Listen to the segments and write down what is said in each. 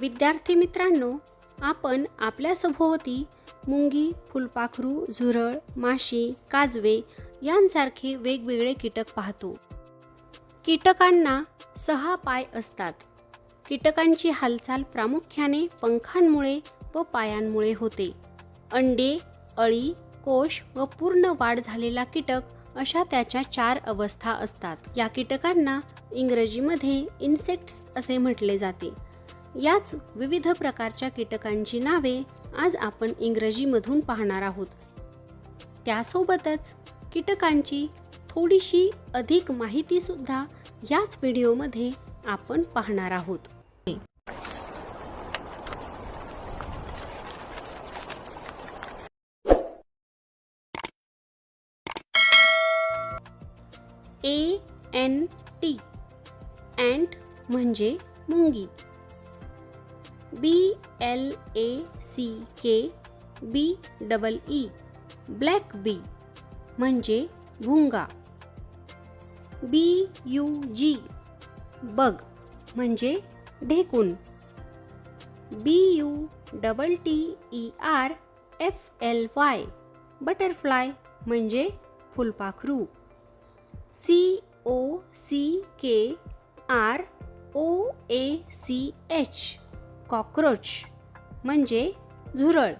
विद्यार्थी मित्रांनो आपण आपल्या सभोवती मुंगी फुलपाखरू झुरळ माशी काजवे यांसारखे वेगवेगळे कीटक पाहतो. कीटकांना सहा पाय असतात. कीटकांची हालचाल प्रामुख्याने पंखांमुळे व पायांमुळे होते. अंडे अळी कोश व पूर्ण वाढ झालेला कीटक अशा त्याच्या चार अवस्था असतात. या कीटकांना इंग्रजीमध्ये इन्सेक्ट्स असे म्हटले जाते. याच विविध प्रकारच्या कीटकांची नावे आज आपण इंग्रजीमधून पाहणार आहोत. त्यासोबतच कीटकांची थोडीशी अधिक माहितीसुद्धा याच व्हिडिओमध्ये आपण पाहणार आहोत. ए एन टी अँट म्हणजे मुंगी. B L A C K B double E black bee म्हणजे भुंगा बी यू जी बग म्हणजे ढेकूण B U double T E R F L Y butterfly म्हणजे फुलपाखरू. C O C K R O A C H cockroach म्हणजे झुरळ.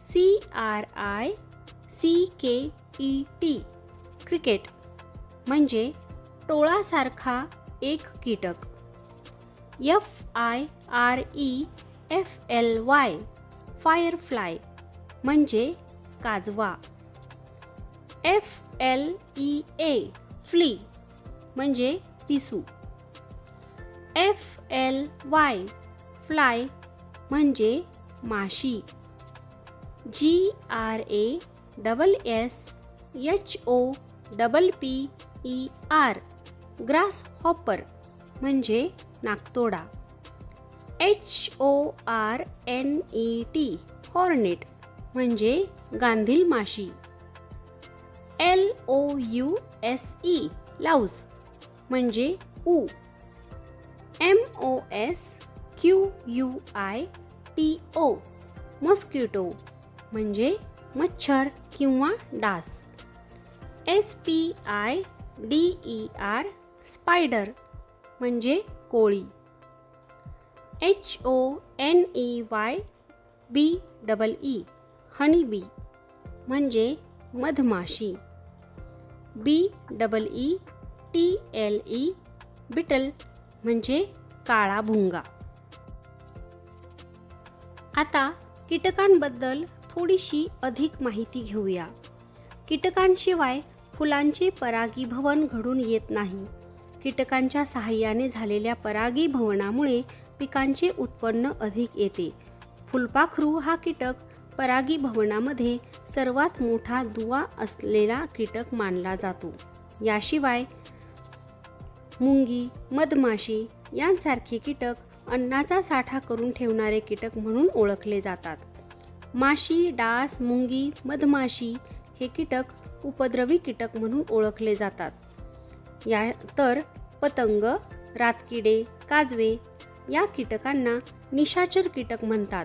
C R I C K E T cricket म्हणजे टोळासारखा एक कीटक. F I R E F L Y firefly म्हणजे काजवा. F L E A flea म्हणजे पिसू. F L Y fly म्हणजे माशी. G R A double S H O double P E R grasshopper म्हणजे नाकतोडा H O R N E T hornet म्हणजे गांधील माशी. L O U S E louse म्हणजे ऊ. M O S Q U I T O mosquito म्हणजे मच्छर किंवा डास. S P I D E R spider म्हणजे कोळी. H O N E Y B double E honey bee म्हणजे मधमाशी. B double E T L E beetle म्हणजे काळा भुंगा. आता कीटकांबद्दल थोडीशी अधिक माहिती घेऊया. कीटकांशिवाय फुलांचे परागीभवन घडून येत नाही. कीटकांच्या सहाय्याने झालेल्या परागीभवनामुळे पिकांचे उत्पन्न अधिक येते. फुलपाखरू हा कीटक परागीभवनामध्ये सर्वात मोठा दुवा असलेला कीटक मानला जातो. याशिवाय मुंगी मधमाशी यांसारखे कीटक अन्नाचा साठा करून ठेवणारे कीटक म्हणून ओळखले जातात. माशी डास मुंगी मधमाशी हे कीटक उपद्रवी कीटक म्हणून ओळखले जातात. या तर पतंग रातकिडे काजवे या कीटकांना निशाचर कीटक म्हणतात.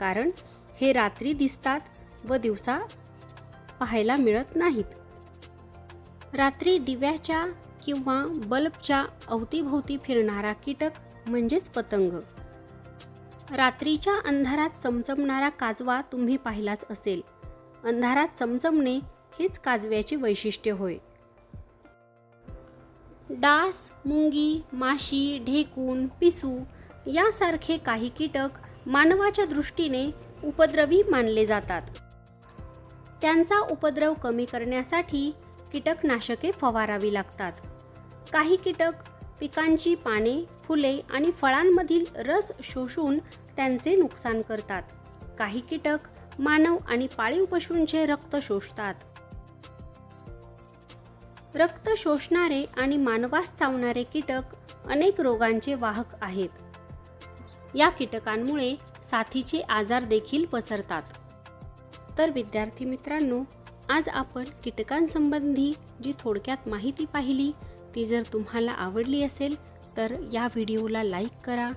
कारण हे रात्री दिसतात व दिवसा पाहायला मिळत नाहीत. रात्री दिव्याच्या किंवा बल्बच्या अवतीभोवती फिरणारा कीटक म्हणजेच पतंग. रात्रीच्या अंधारात चमचमणारा काजवा तुम्ही पाहिलाच असेल. अंधारात चमचमणे हेच काजव्याचे वैशिष्ट्य होय. डास मुंगी माशी ढेकून पिसू यासारखे काही कीटक मानवाच्या दृष्टीने उपद्रवी मानले जातात. त्यांचा उपद्रव कमी करण्यासाठी कीटकनाशके फवारावी लागतात. काही कीटक पिकांची पाने फुले आणि फळांमधील रस शोषून त्यांचे नुकसान करतात. काही कीटक मानव आणि पाळीव पशूंचे रक्त शोषतात. रक्त शोषणारे आणि मानवास चावणारे कीटक अनेक रोगांचे वाहक आहेत. या कीटकांमुळे साथीचे आजार देखील पसरतात. तर विद्यार्थी मित्रांनो आज आपण कीटकांसंबंधी जी थोडक्यात माहिती पाहिली ती जर तुम्हाला आवडली असेल तर या व्हिडिओला लाईक करा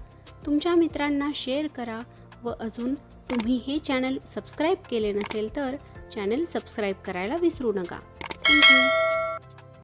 तुमच्या मित्रांना शेअर करा व अजून तुम्ही हे चॅनल सबस्क्राईब केले नसेल तर चॅनल सबस्क्राईब करायला विसरू नका. थँक्यू